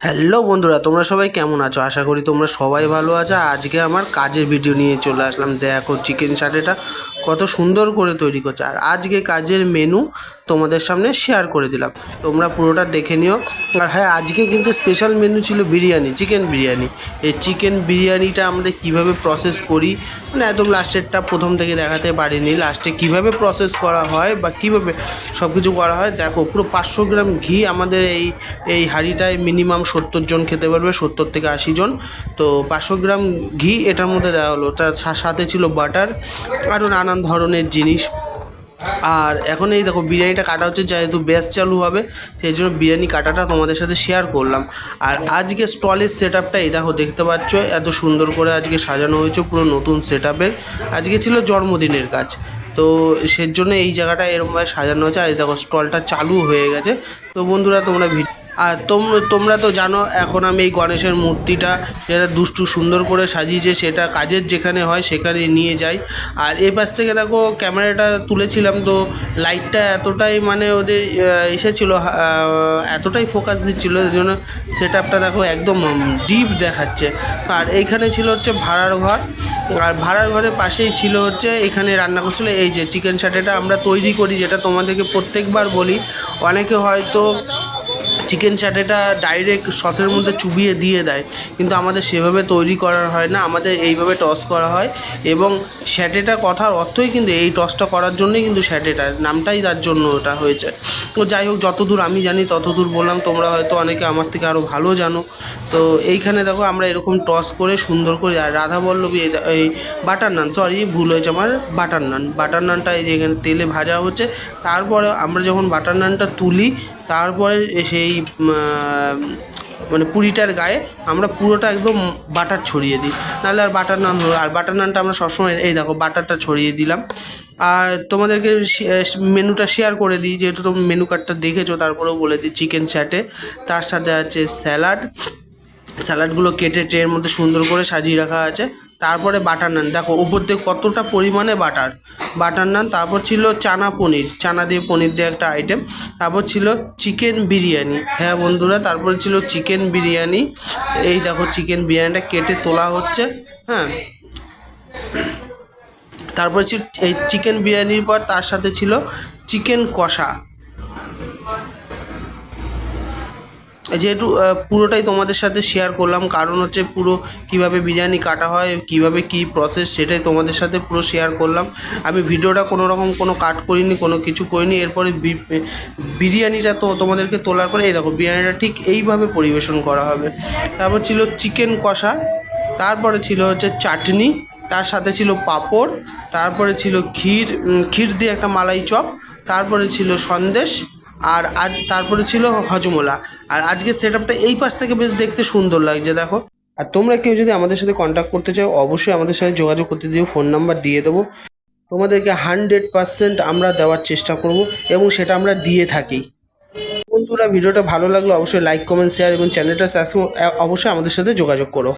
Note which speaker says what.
Speaker 1: Hello বন্ধুরা, তোমরা সবাই কেমন আছো? আশা করি তোমরা সবাই ভালো আছো। আজকে আমার কাজের ভিডিও নিয়ে চলে আসলাম। দেখো চিকেন চাটেটা কত সুন্দর করে তৈরি করছে। আর আজকে কাজের মেনু তোমাদের সামনে শেয়ার করে দিলাম। তোমরা পুরোটা দেখে নিও। আর হ্যাঁ আজকে কিন্তু স্পেশাল মেনু ছিল বিরিয়ানি চিকেন বিরিয়ানি। এই চিকেন বিরিয়ানিটা আমাদের কীভাবে প্রসেস করি? মানে একদম লাস্টেরটা প্রথম থেকে দেখাতে পারিনি। লাস্টে কীভাবে প্রসেস করা হয় বা কীভাবে সব কিছু করা হয়, দেখো পুরো পাঁচশো গ্রাম ঘি আমাদের এই এই হাঁড়িটায় মিনিমাম সত্তর জন খেতে পারবে, সত্তর থেকে আশি জন। তো পাঁচশো গ্রাম ঘি এটার মধ্যে দেওয়া হলো। তার সাথে ছিল বাটার, আরও নানান ধরনের জিনিস। আর এখন এই দেখো, বিরিয়ানিটা কাটা হচ্ছে, যেহেতু ব্যাস চালু হবে, সেই জন্য বিরিয়ানি কাটাটা তোমাদের সাথে শেয়ার করলাম। আর আজকে স্টলের সেট আপটা এই দেখো, দেখতে পাচ্ছ, এত সুন্দর করে আজকে সাজানো হয়েছে, পুরো নতুন সেট আপের আজকে ছিল জন্মদিনের কাজ। তো সেই জন্য এই জায়গাটা এরকমভাবে সাজানো হয়েছে। আর এই দেখো, স্টলটা চালু হয়ে গেছে। তো বন্ধুরা, তোমরা ভিড আর তোমরা তোমরা তো জানো, এখন আমি এই গণেশের মূর্তিটা যেটা দুষ্টু সুন্দর করে সাজিয়েছে, সেটা কাজের যেখানে হয় সেখানে নিয়ে যাই। আর এ পাশ থেকে দেখো, ক্যামেরাটা তুলেছিলাম, তো লাইটটা এতটাই মানে ওদের এসেছিল এতটাই ফোকাস দিচ্ছিল জন্য সেট আপটা দেখো একদম ডিপ দেখাচ্ছে। আর এইখানে ছিল হচ্ছে ভাড়ার ঘর, আর ভাড়ার ঘরের পাশেই ছিল হচ্ছে, এখানে রান্না করছিল, এই যে চিকেন চাটেটা আমরা তৈরি করি, যেটা তোমাদেরকে প্রত্যেকবার বলি। অনেকে হয়তো চিকেন চাটেটা ডাইরেক্ট সসের মধ্যে চুবিয়ে দিয়ে দেয়। কিন্তু আমাদের সেভাবে তৈরি করা হয় না, আমাদের এইভাবে টস করা হয় এবং স্যাটেটা কথার অর্থই কিন্তু এই টসটা করার জন্যই কিন্তু স্যাটেটা নামটাই তার জন্য ওটা হয়েছে। তো যাই হোক, যতদূর আমি জানি, ততদূর বললাম, তোমরা হয়তো অনেকে আমার থেকে আরও ভালো জানো। তো এইখানে দেখো আমরা এরকম টস করে সুন্দর করে, আর রাধা বল্লভী এই বাটার নান সরি ভুল হয়েছে আমার বাটার নান বাটার নানটা এই যে এখানে তেলে ভাজা হচ্ছে, তারপরে আমরা যখন বাটার নানটা তুলি, তারপরে সেই মানে পুরিটার গায়ে আমরা পুরোটা একদম বাটার ছড়িয়ে দিই। নাহলে আর বাটার নান আর বাটার নানটা আমরা সবসময়, এই দেখো বাটারটা ছড়িয়ে দিলাম। আর তোমাদেরকে মেনুটা শেয়ার করে দিই, যেহেতু তুমি মেনু কার্ডটা দেখেছ, তারপরেও বলে দিই চিকেন চ্যাটে তার সাথে আছে স্যালাড স্যালাডগুলো কেটে ট্রের মধ্যে সুন্দর করে সাজিয়ে রাখা আছে। তারপরে বাটার নান। দেখো, উপর দিয়ে কতটা পরিমাণে বাটার। বাটার নান, তারপর ছিল চানা পনির। চানা দিয়ে পনির দিয়ে একটা আইটেম তারপর ছিল চিকেন বিরিয়ানি। হ্যাঁ বন্ধুরা, তারপরে ছিল চিকেন বিরিয়ানি। এই দেখো, চিকেন বিরিয়ানিটা কেটে তোলা হচ্ছে। হ্যাঁ। তারপরে ছিল এই চিকেন বিরিয়ানির পর তার সাথে ছিল চিকেন কষা। যেহেতু পুরোটাই তোমাদের সাথে শেয়ার করলাম, কারণ হচ্ছে পুরো কীভাবে বিরিয়ানি কাটা হয়, কীভাবে কি প্রসেস সেটাই তোমাদের সাথে পুরো শেয়ার করলাম। আমি ভিডিওটা কোনো রকম কোনো কাট করিনি, কোনো কিছু করিনি, এরপরে বিরিয়ানিটা তো তোমাদেরকে তোলার পরে, এই দেখো, বিরিয়ানিটা ঠিক এইভাবে পরিবেশন করা হবে। তারপর ছিল চিকেন কষা, তারপরে ছিল হচ্ছে চাটনি, তার সাথে ছিল পাঁপড়, তারপরে ছিল ক্ষীর ক্ষীর দিয়ে একটা মালাই চপ, তারপরে ছিল সন্দেশ আর আজ তারপরে ছিল হজমোলা। আর আজকে সেট আপটা এই পাশ থেকে বেশ দেখতে সুন্দর লাগছে, দেখো। আর তোমরা কেউ যদি আমাদের সাথে কন্ট্যাক্ট করতে চাও, অবশ্যই আমাদের সাথে যোগাযোগ করতে দিও ফোন নাম্বার দিয়ে দেবো। তোমাদেরকে হান্ড্রেড পার্সেন্ট আমরা দেওয়ার চেষ্টা করব এবং সেটা আমরা দিয়ে থাকি। বন্ধুরা, ভিডিওটা ভালো লাগলে অবশ্যই লাইক কমেন্ট শেয়ার এবং চ্যানেলটা অবশ্যই আমাদের সাথে যোগাযোগ করো।